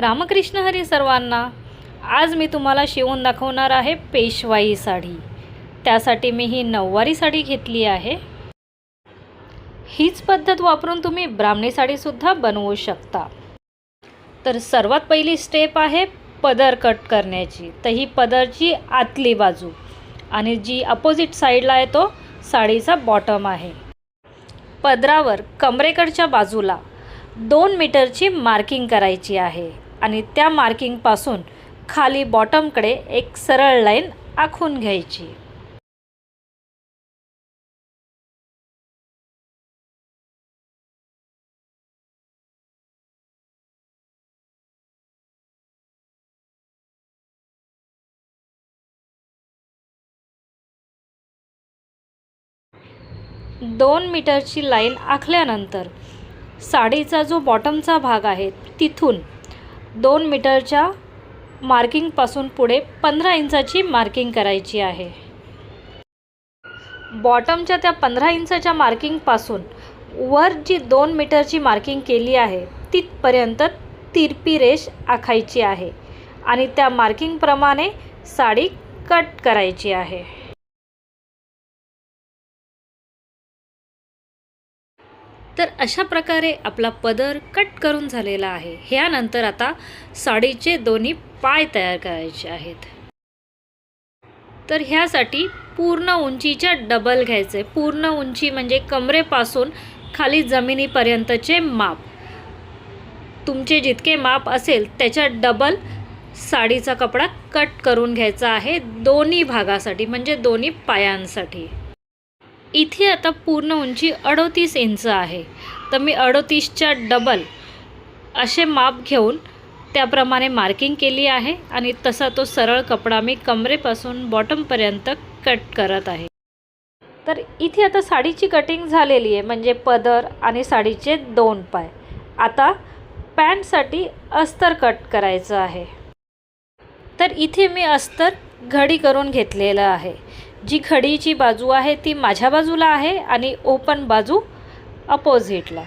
रामकृष्ण हरी सर्वांना आज मी तुम्हाला शिवून दाखवणार आहे पेशवाई साडी. त्यासाठी मी ही नऊवारी साडी घेतली आहे. हीच पद्धत वापरून तुम्ही ब्राह्मणी साडीसुद्धा बनवू शकता. तर सर्वात पहिली स्टेप आहे पदर कट करण्याची. तर ही पदरची आतली बाजू आणि जी अपोजिट साईडला आहे तो साडीचा बॉटम आहे. पदरावर कमरेकडच्या बाजूला दोन मीटरची मार्किंग करायची आहे. आणि त्या मार्किंगपासून खाली बॉटमकडे एक सरळ लाईन आखून घ्यायची. दोन मीटरची लाईन आखल्यानंतर साडीचा जो बॉटमचा भाग आहे तिथून दोन मीटरच्या मार्किंगपासून पुढे पंधरा इंचाची मार्किंग करायची आहे. बॉटमच्या त्या पंधरा इंचाच्या मार्किंगपासून वर जी दोन मीटरची मार्किंग केली आहे तिथपर्यंत तिरपी रेष आखायची आहे आणि त्या मार्किंगप्रमाणे साडी कट करायची आहे. तर अशा प्रकारे आपला पदर कट करून झालेला आहे. ह्यानंतर आता साडीचे दोन्ही पाय तयार करायचे आहेत. तर ह्यासाठी पूर्ण उंचीच्या डबल घ्यायचे. पूर्ण उंची म्हणजे कमरेपासून खाली जमिनीपर्यंतचे माप. तुमचे जितके माप असेल त्याच्या डबल साडीचा कपडा कट करून घ्यायचा आहे. दोन्ही भागासाठी म्हणजे दोन्ही पायांसाठी. इथे आता पूर्ण उंची अडोतीस इंच आहे. तर मी अडोतीसच्या डबल असे माप घेऊन त्याप्रमाणे मार्किंग केली आहे आणि तसा तो सरळ कपडा मी कमरेपासून बॉटमपर्यंत कट करत आहे. तर इथे आता साडीची कटिंग झालेली आहे म्हणजे पदर आणि साडीचे दोन पाय. आता पॅन्टसाठी अस्तर कट करायचं आहे. तर इथे मी अस्तर घडी करून घेतलेलं आहे. जी घडीची बाजू आहे ती माझ्या बाजूला आहे आणि ओपन बाजू अपोजिटला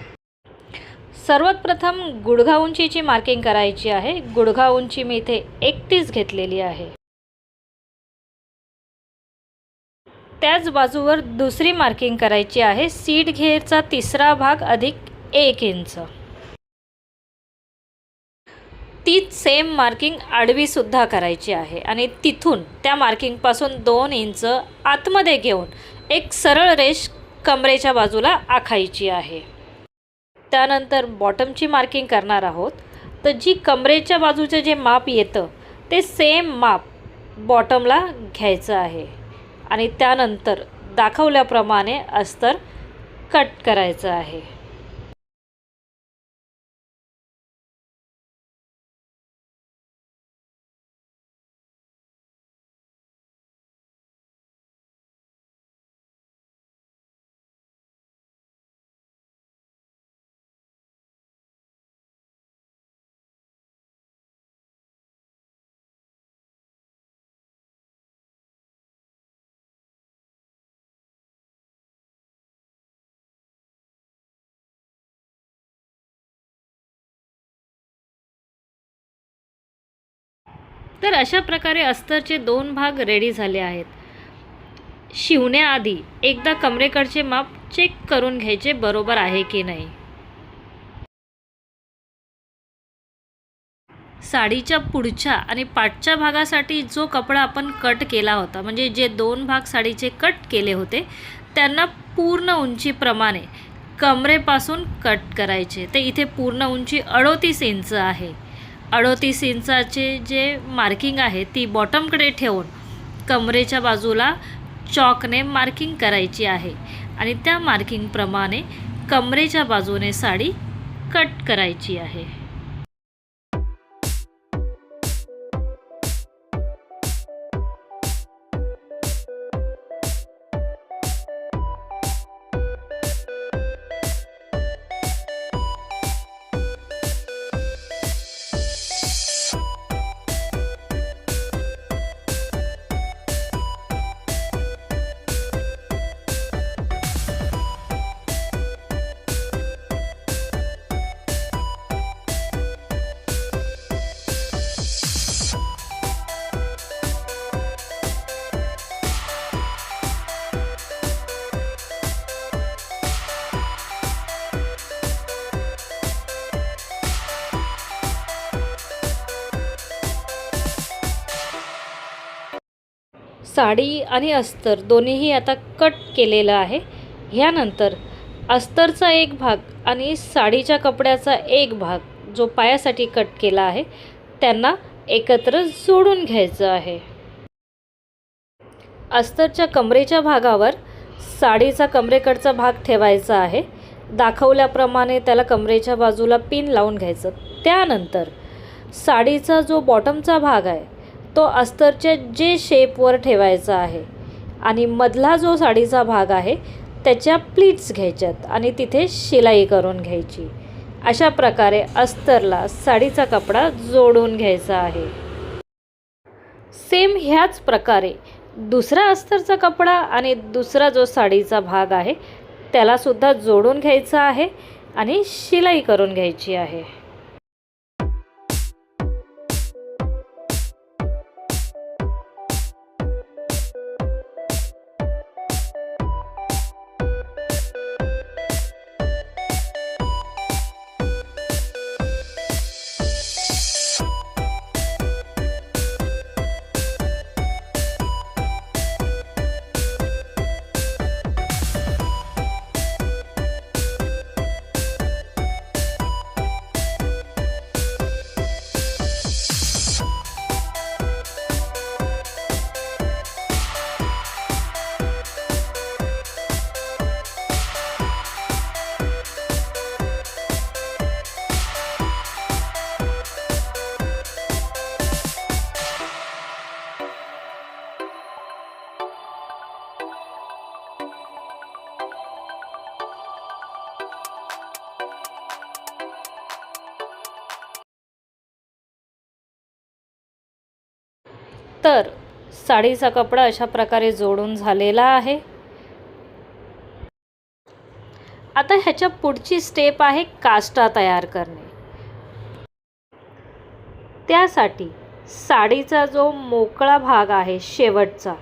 सर्वात प्रथम गुडघा उंचीची मार्किंग करायची आहे. गुडघा उंची मी इथे एकतीस घेतलेली आहे. त्याच बाजूवर दुसरी मार्किंग करायची आहे. सीट घेरचा तिसरा भाग अधिक एक इंच. तीच सेम मार्किंग आडवीसुद्धा करायची आहे. आणि तिथून त्या मार्किंगपासून दोन इंच आतमध्ये घेऊन एक सरळ रेष कमरेच्या बाजूला आखायची आहे. त्यानंतर बॉटमची मार्किंग करणार आहोत. तर जी कमरेच्या बाजूचं जे माप येतं ते सेम माप बॉटमला घ्यायचं आहे. आणि त्यानंतर दाखवल्याप्रमाणे अस्तर कट करायचं आहे. तर अशा प्रकारे अस्तरचे दोन भाग रेडी झाले आहेत. शिवण्याआधी एकदा कमरेकडचे माप चेक करून घ्यायचे बरोबर आहे की नाही. साडीच्या पुढच्या आणि पाठच्या भागासाठी जो कपडा आपण कट केला होता म्हणजे जे दोन भाग साडीचे कट केले होते त्यांना पूर्ण उंचीप्रमाणे कमरेपासून कट करायचे. ते इथे पूर्ण उंची अडोतीस इंच आहे. अडोतीस इंचाचे जे मार्किंग आहे ती बॉटमकडे ठेवून कमरेच्या बाजूला चॉकने मार्किंग करायची आहे. आणि त्या मार्किंगप्रमाणे कमरेच्या बाजूने साडी कट करायची आहे. साडी आणि अस्तर दोन्हीही आता कट केलेलं आहे. ह्यानंतर अस्तरचा एक भाग आणि साडीच्या कपड्याचा एक भाग जो पायासाठी कट केला आहे त्यांना एकत्र जोडून घ्यायचं आहे. अस्तरच्या कमरेच्या भागावर साडीचा कमरेकडचा भाग ठेवायचा आहे. दाखवल्याप्रमाणे त्याला कमरेच्या बाजूला पिन लावून घ्यायचं. त्यानंतर साडीचा जो बॉटमचा भाग आहे तो अस्तरच्या जे शेपवर ठेवायचा आहे. आणि मधला जो साडीचा भाग आहे त्याच्या प्लीट्स घ्यायच्यात आणि तिथे शिलाई करून घ्यायची. अशा प्रकारे अस्तरला साडीचा कपडा जोडून घ्यायचा आहे. सेम ह्याच प्रकारे दुसरा अस्तरचा कपडा आणि दुसरा जो साडीचा भाग आहे त्यालासुद्धा जोडून घ्यायचा आहे आणि शिलाई करून घ्यायची आहे. तर साडीचा कपडा अशा प्रकारे जोडून झालेला आहे. आता ह्याच्या पुढची स्टेप आहे काष्टा तयार करणे. त्यासाठी साडीचा जो मोकळा भाग आहे शेवटचा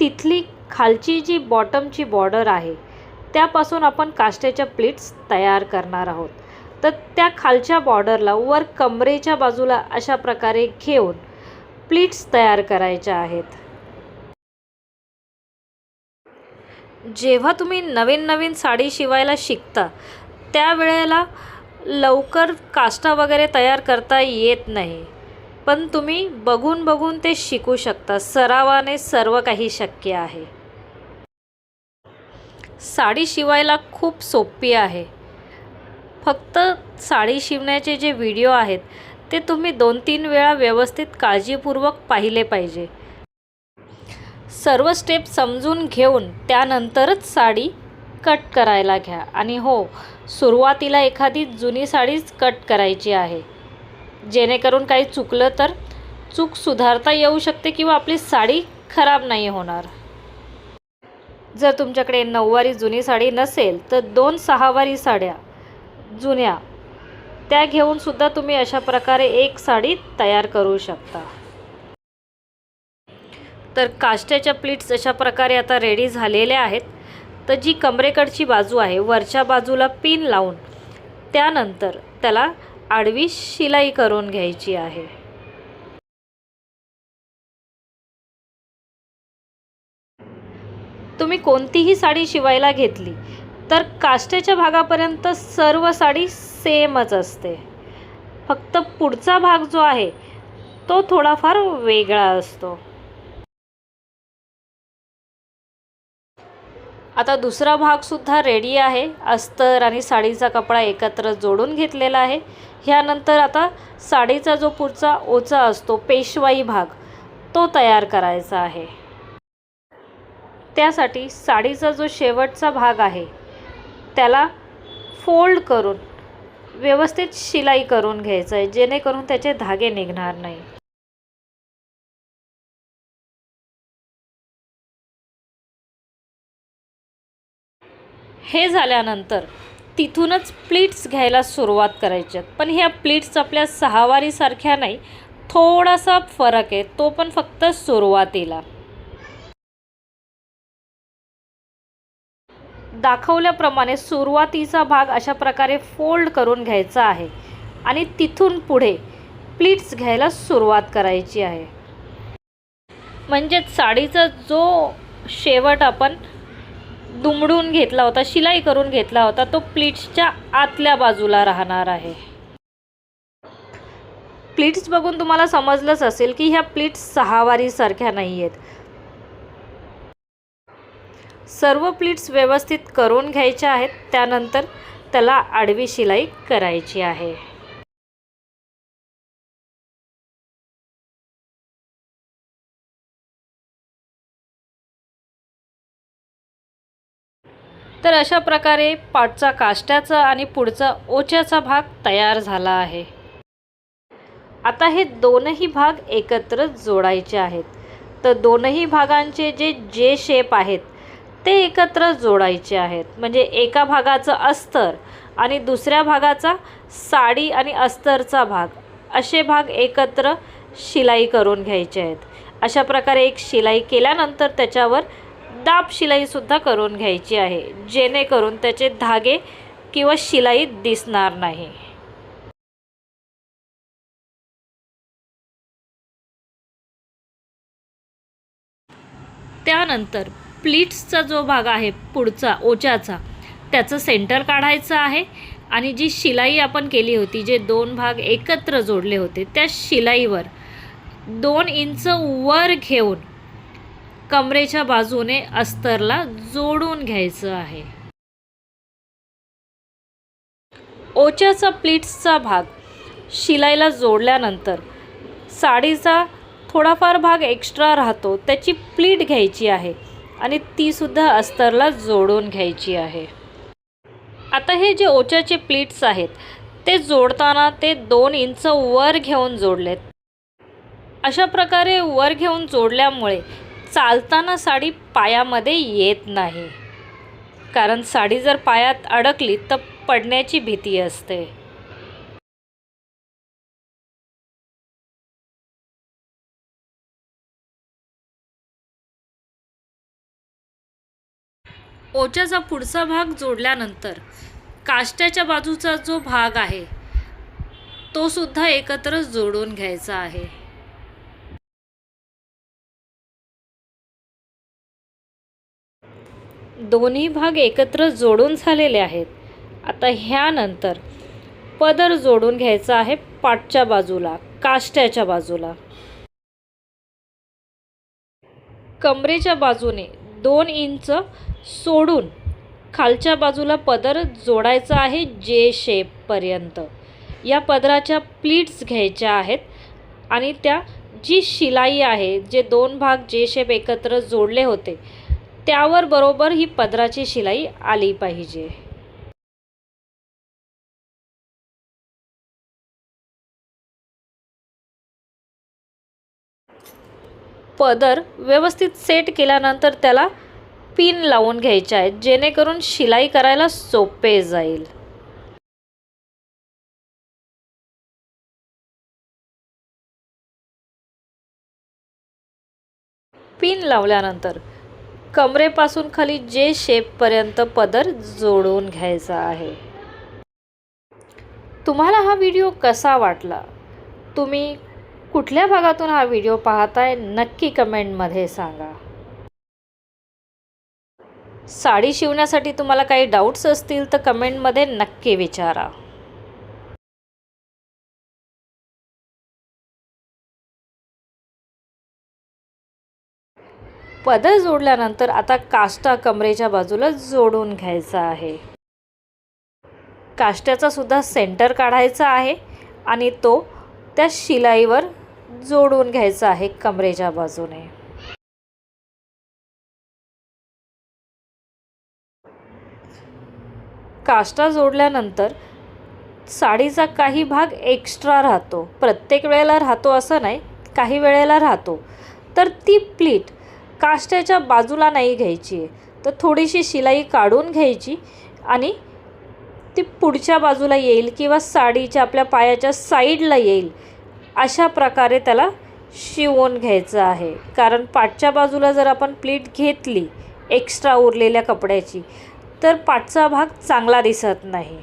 तिथली खालची जी बॉटमची बॉर्डर आहे त्यापासून आपण काष्ट्याच्या प्लेट्स तयार करणार आहोत. तर त्या खालच्या बॉर्डरला वर कमरेच्या बाजूला अशा प्रकारे घेऊन प्लीट्स तयार करायच्या आहेत. जेव्हा तुम्ही नवीन नवीन साडी शिवायला शिकता त्यावेळेला लवकर काष्टा वगैरे तयार करता येत नाही. पण तुम्ही बघून बघून ते शिकू शकता. सरावाने सर्व काही शक्य आहे. साडी शिवायला खूप सोपी आहे. फक्त साडी शिवण्याचे जे व्हिडिओ आहेत ते तुम्ही दोन तीन वेळा व्यवस्थित काळजीपूर्वक पाहिले पाहिजे. सर्व स्टेप समजून घेऊन त्यानंतरच साडी कट करायला घ्या. आणि हो सुरुवातीला एखादी जुनी साडीच कट करायची आहे. जेणेकरून काही चुकलं तर चूक सुधारता येऊ शकते किंवा आपली साडी खराब नाही होणार. जर तुमच्याकडे नऊवारी जुनी साडी नसेल तर दोन सहावारी साड्या जुन्या. त्या घेऊन सुद्धा तुम्ही अशा प्रकारे एक साडी तयार करू शकता. तर काष्ट्याच्या प्लीट्स अशा प्रकारे आता रेडी झालेल्या आहेत. तर जी कमरेकडची बाजू आहे वरच्या बाजूला पिन लावून त्यानंतर त्याला आडवी शिलाई करून घ्यायची आहे. तुम्ही कोणतीही साडी शिवायला घेतली तर काष्टेच्या भागापर्यंत सर्व साडी सेमच असते. फक्त पुढचा भाग जो आहे तो थोडाफार वेगळा असतो. आता दुसरा भागसुद्धा रेडी आहे. अस्तर आणि साडीचा कपडा एकत्र जोडून घेतलेला आहे. ह्यानंतर आता साडीचा जो पुढचा ओचा असतो पेशवाई भाग तो तयार करायचा आहे. त्यासाठी साडीचा जो शेवटचा भाग आहे त्याला फोल्ड करून व्यवस्थित शिलाई करून घ्यायचं आहे जेणेकरून त्याचे धागे निघणार नाही. हे झाल्यानंतर तिथूनच प्लीट्स घ्यायला सुरुवात करायच्यात पण ह्या प्लीट्स आपल्या सहावारीसारख्या नाही थोडासा फरक आहे तो पण फक्त सुरुवातीला. दाखवल्याप्रमाणे सुरुवातीचा भाग अशा प्रकारे फोल्ड करून घ्यायचा आहे आणि तिथून पुढे प्लीट्स घ्यायला सुरुवात करायची आहे. म्हणजेच साडीचा जो शेवट आपण दुमडून घेतला होता शिलाई करून घेतला होता तो प्लीट्सच्या आतल्या बाजूला राहणार आहे. प्लीट्स बघून तुम्हाला समजलंच असेल की ह्या प्लीट्स सहावारीसारख्या नाही आहेत सर्व प्लीट्स व्यवस्थित करून घ्यायच्या आहेत. त्यानंतर त्याला आडवी शिलाई करायची आहे. तर अशा प्रकारे पाठचा काष्ट्याचा आणि पुढचा ओच्याचा भाग तयार झाला आहे. आता हे दोनही भाग एकत्र जोडायचे आहेत. तर दोनही भागांचे जे जे शेप आहेत ते एकत्र जोडायचे आहेत. म्हणजे एका भागाचं अस्तर आणि दुसऱ्या भागाचा साडी आणि अस्तरचा भाग. असे भाग एकत्र शिलाई करून घ्यायचे आहेत. अशा प्रकारे एक शिलाई केल्यानंतर त्याच्यावर दाब शिलाईसुद्धा करून घ्यायची आहे. जेणेकरून त्याचे धागे किंवा शिलाई दिसणार नाही. त्यानंतर प्लीट्सचा जो भाग आहे पुढचा ओच्याचा त्याचं सेंटर काढायचं आहे. आणि जी शिलाई आपण केली होती जे दोन भाग एकत्र जोडले होते त्या शिलाईवर दोन इंच वर घेऊन कमरेच्या बाजूने अस्तरला जोडून घ्यायचं आहे. ओच्याचा प्लीट्सचा भाग शिलाईला जोडल्यानंतर साडीचा थोडाफार भाग एक्स्ट्रा राहतो त्याची प्लीट घ्यायची आहे. आणि तीसुद्धा अस्तरला जोडून घ्यायची आहे. आता हे जे ओच्याचे प्लीट्स आहेत ते जोडताना ते दोन इंच वर घेऊन जोडलेत. अशा प्रकारे वर घेऊन जोडल्यामुळे चालताना साडी पायामध्ये येत नाही. कारण साडी जर पायात अडकली तर पडण्याची भीती असते. ओच्याचा पुढचा भाग जोडल्यानंतर काष्ट्याच्या बाजूचा जो भाग आहे तो सुद्धा एकत्र जोडून घ्यायचा आहे. दोन्ही भाग एकत्र जोडून झालेले आहेत. आता ह्यानंतर पदर जोडून घ्यायचा आहे पाठच्या बाजूला काष्ट्याच्या बाजूला. कमरेच्या बाजूने दोन इंच सोडून खालच्या बाजूला पदर जोडायचा आहे जे शेपपर्यंत या पदराच्या प्लीट्स घ्यायच्या आहेत आणि त्या जी शिलाई आहे जे दोन भाग जे शेप एकत्र जोडले होते त्यावर बरोबर ही पदराची शिलाई आली पाहिजे. पदर व्यवस्थित सेट केल्यानंतर त्याला पिन लावून घ्यायचे आहेत जेणेकरून शिलाई करायला सोपे जाईल. पिन लावल्यानंतर कमरेपासून खाली जे शेपपर्यंत पदर जोडून घ्यायचा आहे. तुम्हाला हा व्हिडिओ कसा वाटला? तुम्ही कुठल्या भागातून हा व्हिडिओ पाहताय नक्की कमेंटमध्ये सांगा. साडी शिवण्यासाठी तुम्हाला काही डाऊट्स असतील तर कमेंटमध्ये नक्की विचारा. पदर जोडल्यानंतर आता काष्टा कमरेच्या बाजूला जोडून घ्यायचा आहे. काष्ट्याचा सुद्धा सेंटर काढायचा आहे आणि तो त्या शिलाईवर जोडून घ्यायचा आहे कमरेच्या बाजूने. काष्टा जोडल्यानंतर साडीचा काही भाग एक्स्ट्रा राहतो. प्रत्येक वेळेला राहतो असं नाही काही वेळेला राहतो. तर ती प्लीट काष्ट्याच्या बाजूला नाही घ्यायची आहे. तर थोडीशी शिलाई काढून घ्यायची आणि ती पुढच्या बाजूला येईल किंवा साडीच्या आपल्या पायाच्या साईडला येईल अशा प्रकारे त्याला शिवून घ्यायचं आहे. कारण पाठच्या बाजूला जर आपण प्लीट घेतली एक्स्ट्रा उरलेल्या कपड्याची तर पाठचा भाग चांगला दिसत नाही.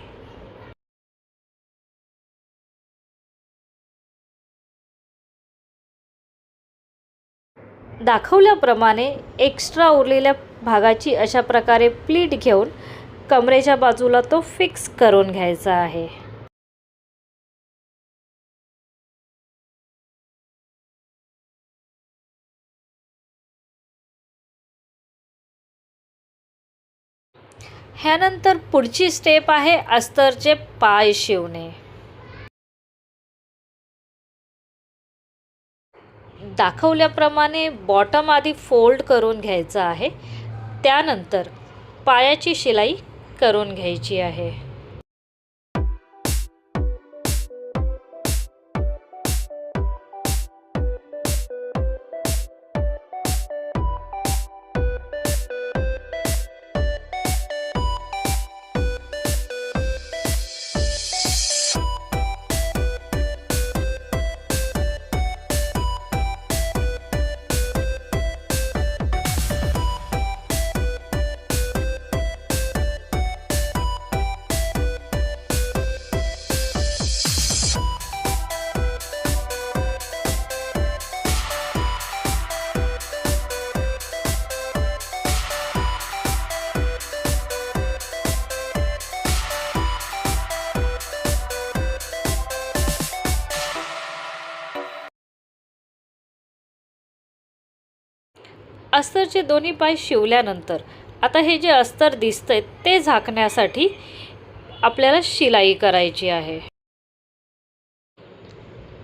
दाखवल्याप्रमाणे एक्स्ट्रा उरलेल्या भागाची अशा प्रकारे प्लीट घेऊन कमरेच्या बाजूला तो फिक्स करून घ्यायचा आहे. ह्यानंतर पुढची स्टेप आहे अस्तरचे पाय शिवणे. दाखवल्याप्रमाणे बॉटम आधी फोल्ड करून घ्यायचा आहे. त्यानंतर पायाची शिलाई करून घ्यायची आहे. अस्तरचे दोन्ही पाय शिवल्यानंतर आता हे जे अस्तर दिसतंय ते झाकण्यासाठी आपल्याला शिलाई करायची आहे.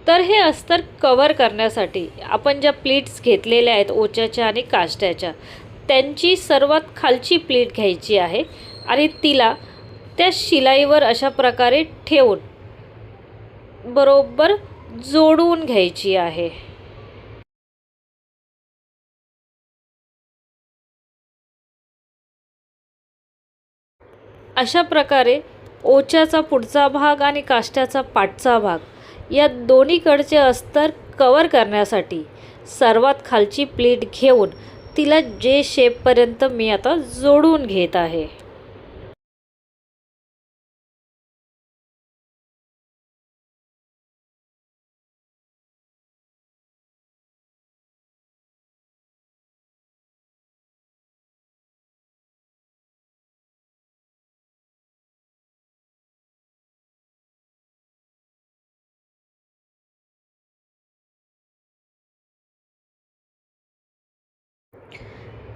तर हे अस्तर कवर करण्यासाठी आपण ज्या प्लीट्स घेतलेल्या आहेत ओच्याच्या आणि काष्ट्याच्या त्यांची सर्वात खालची प्लीट घ्यायची आहे आणि तिला त्या शिलाईवर अशा प्रकारे ठेवून बरोबर जोडून घ्यायची आहे. अशा प्रकारे ओच्याचा पुढचा भाग आणि काष्ट्याचा पाठचा भाग या दोन्हीकडचे अस्तर कवर करण्यासाठी सर्वात खालची प्लेट घेऊन तिला जे शेपपर्यंत मी आता जोडून घेत आहे.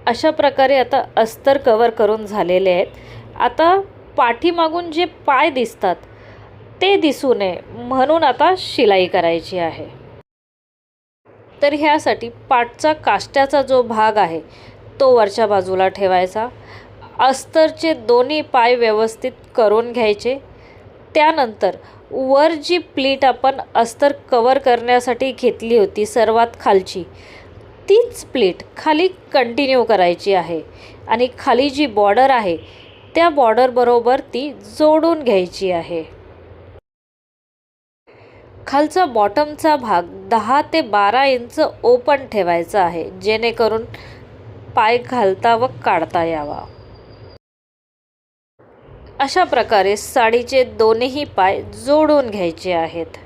अशा प्रकारे आता अस्तर कवर करून झालेले आहेत. आता पाठीमागून जे पाय दिसतात ते दिसू नये म्हणून आता शिलाई करायची आहे. तर ह्यासाठी पाठचा काष्ट्याचा जो भाग आहे तो वरच्या बाजूला ठेवायचा. अस्तरचे दोन्ही पाय व्यवस्थित करून घ्यायचे. त्यानंतर वर जी प्लीट आपण अस्तर कवर करण्यासाठी घेतली होती सर्वात खालची तीच प्लेट खाली कंटिन्यू करायची आहे. आणि खाली जी बॉर्डर आहे त्या बॉर्डरबरोबर ती जोडून घ्यायची आहे. खालचा बॉटमचा भाग दहा ते बारा इंच ओपन ठेवायचा आहे जेणेकरून पाय घालता व काढता यावा. अशा प्रकारे साडीचे दोन्ही पाय जोडून घ्यायचे आहेत.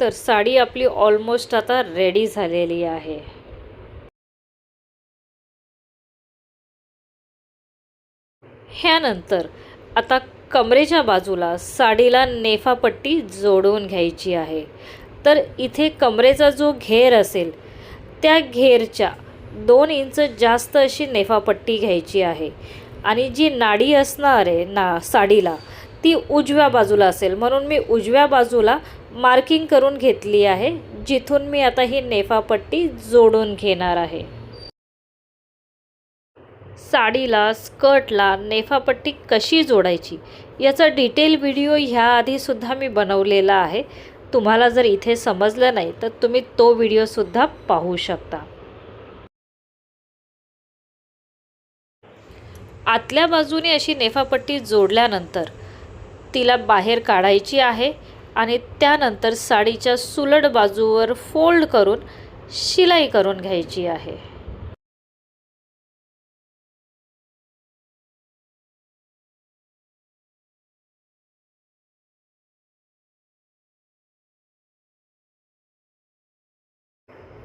तर साडी आपली ऑलमोस्ट आता रेडी झालेली आहे. ह्यानंतर आता कमरेच्या बाजूला साडीला नेफापट्टी जोडून घ्यायची आहे. तर इथे कमरेचा जो घेर असेल त्या घेरच्या दोन इंच जास्त अशी नेफापट्टी घ्यायची आहे. आणि जी नाडी असणार आहे ना साडीला ती उजव्या बाजूला असेल. म्हणून मी उजव्या बाजूला मार्किंग करून घेतली आहे जिथून मी आता ही नेफापट्टी जोडून घेणार आहे. साडीला स्कर्टला नेफापट्टी कशी जोडायची? याचा डिटेल व्हिडिओ ह्याआधीसुद्धा मी बनवलेला आहे. तुम्हाला जर इथे समजलं नाही तर तुम्ही तो व्हिडिओसुद्धा पाहू शकता. आतल्या बाजूने अशी नेफापट्टी जोडल्यानंतर तिला बाहेर काढायची आहे आणि त्यानंतर साडीच्या सुलड बाजूवर फोल्ड करून शिलाई करून घ्यायची आहे.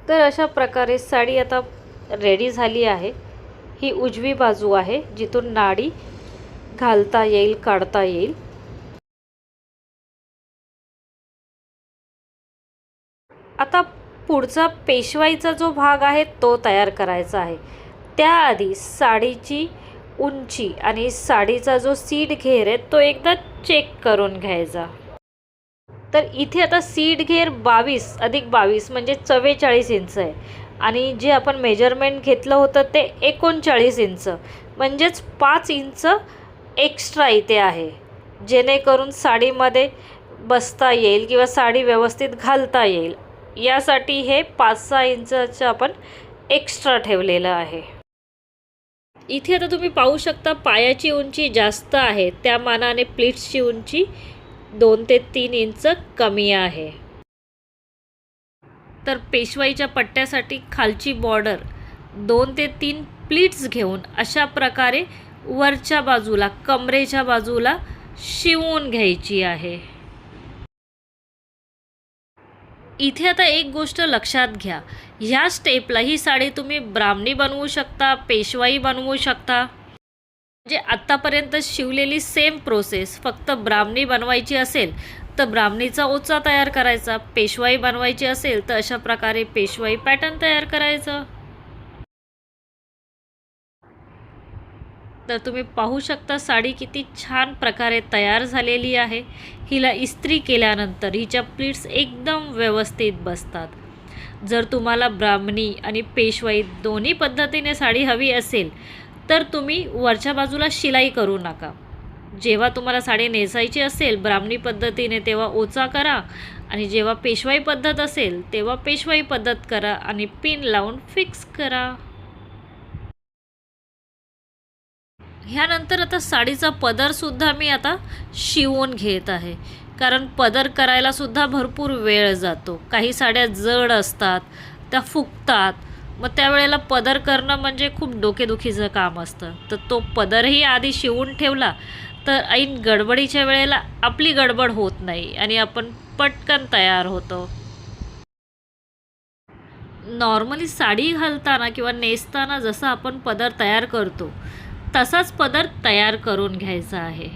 तर अशा प्रकारे साडी आता रेडी झाली आहे. ही उजवी बाजू आहे जिथून नाडी घालता येईल काढता येईल. आता पुढचा पेशवाईचा जो भाग आहे तो तयार करायचा आहे. त्याआधी साडीची उंची आणि साडीचा जो सीड घेर आहे तो एकदा चेक करून घ्यायचा. तर इथे आता सीड घेर बावीस अधिक बावीस म्हणजे चव्वेचाळीस इंच आहे. आणि जे आपण मेजरमेंट घेतलं होतं ते एकोणचाळीस इंच. म्हणजेच पाच इंच एक्स्ट्रा इथे आहे. जेणेकरून साडीमध्ये बसता येईल किंवा साडी व्यवस्थित घालता येईल. यासाठी हे पाच सहा इंचाचं आपण एक्स्ट्रा ठेवलेलं आहे. इथे आता तुम्ही पाहू शकता पायाची उंची जास्त आहे. त्या मानाने प्लीट्सची उंची दोन ते तीन इंच कमी आहे. तर पेशवाईच्या पट्ट्यासाठी खालची बॉर्डर दोन ते तीन प्लीट्स घेऊन अशा प्रकारे वरच्या बाजूला कमरेच्या बाजूला शिवून घ्यायची आहे. इथे आता एक गोष्ट लक्षात घ्या. ह्या स्टेपला ही साडी तुम्ही ब्राह्मणी बनवू शकता पेशवाई बनवू शकता. म्हणजे आत्तापर्यंत शिवलेली सेम प्रोसेस फक्त ब्राह्मणी बनवायची असेल तर ब्राह्मणीचा ओचा तयार करायचा. पेशवाई बनवायची असेल तर अशा प्रकारे पेशवाई पॅटर्न तयार करायचं. तर तुम्ही पाहू शकता साडी किती छान प्रकारे तयार झालेली आहे. हिला इस्त्री केल्यानंतर हिच्या प्लीट्स एकदम व्यवस्थित बसतात. जर तुम्हाला ब्राह्मणी आणि पेशवाई दोन्ही पद्धतीने साडी हवी असेल तर तुम्ही वरच्या बाजूला शिलाई करू नका. जेव्हा तुम्हाला साडी नेसायची असेल ब्राह्मणी पद्धतीने तेव्हा ओचा करा आणि जेव्हा पेशवाई पद्धत असेल तेव्हा पेशवाई पद्धत करा आणि पिन लावून फिक्स करा. ह्यानंतर आता साडीचा पदरसुद्धा मी आता शिवून घेत आहे. कारण पदर करायलासुद्धा भरपूर वेळ जातो. काही साड्या जड असतात त्या फुगतात मग त्यावेळेला पदर करणं म्हणजे खूप डोकेदुखीचं काम असतं. तर तो पदरही आधी शिवून ठेवला तर ऐन गडबडीच्या वेळेला आपली गडबड होत नाही आणि आपण पटकन तयार होतो. नॉर्मली साडी घालताना किंवा नेसताना जसं आपण पदर तयार करतो तसाच पदर तयार करून घ्यायचा आहे.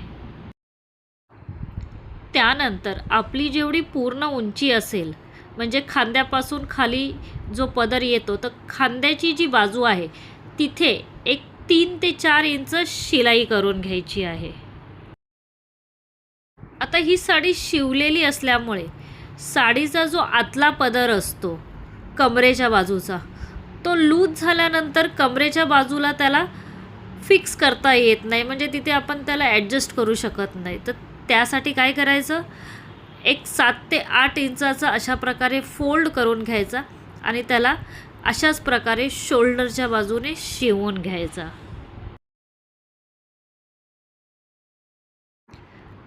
त्यानंतर आपली जेवढी पूर्ण उंची असेल म्हणजे खांद्यापासून खाली जो पदर येतो तर खांद्याची जी बाजू आहे तिथे एक तीन ते चार इंच शिलाई करून घ्यायची आहे. आता ही साडी शिवलेली असल्यामुळे साडीचा जो आतला पदर असतो कमरेच्या बाजूचा तो लूज झाल्यानंतर कमरेच्या बाजूला त्याला फिक्स करता येत नाही. म्हणजे तिथे आपण त्याला ॲडजस्ट करू शकत नाही. तर त्यासाठी काय करायचं? एक सात ते आठ इंचाचा अशा प्रकारे फोल्ड करून घ्यायचा आणि त्याला अशाच प्रकारे शोल्डरच्या बाजूने शिवून घ्यायचा.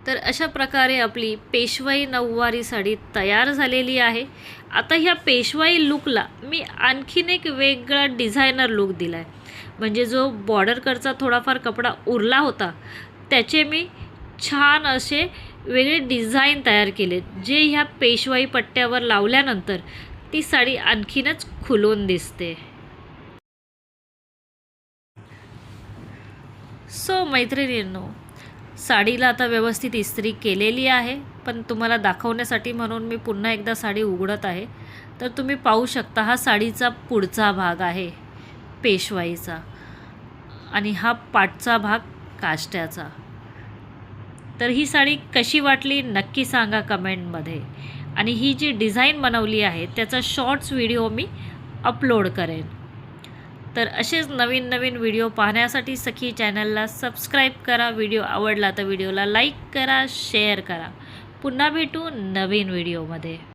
तर अशा प्रकारे आपली पेशवाई नऊवारी साडी तयार झालेली आहे. आता ह्या पेशवाई लुकला मी आणखीन एक वेगळा डिझायनर लुक दिला आहे म्हणजे जो बॉर्डरकडचा थोडाफार कपडा उरला होता त्याचे मी छान असे वेगळे डिझाईन तयार केले जे ह्या पेशवाई पट्ट्यावर लावल्यानंतर ती साडी आणखीनच खुलून दिसते. सो मैत्रिणींनो साडीला आता व्यवस्थित इस्त्री केलेली आहे पण तुम्हाला दाखवण्यासाठी म्हणून मी पुन्हा एकदा साडी उघडत आहे. तर तुम्ही पाहू शकता हा साडीचा पुढचा भाग आहे. पेशवाईचा आणि हा पाठचा भाग काष्ट्याचा. तर ही साडी कशी वाटली नक्की सांगा कमेंटमध्ये. आणि ही जी डिझाईन बनवली आहे त्याचा शॉर्ट्स व्हिडिओ मी अपलोड करेन. तर असेच नवीन नवीन व्हिडिओ पाहण्यासाठी सखी चॅनलला सबस्क्राईब करा. व्हिडिओ आवडला तर व्हिडिओला लाईक करा शेअर करा. पुन्हा भेटू नवीन व्हिडिओमध्ये.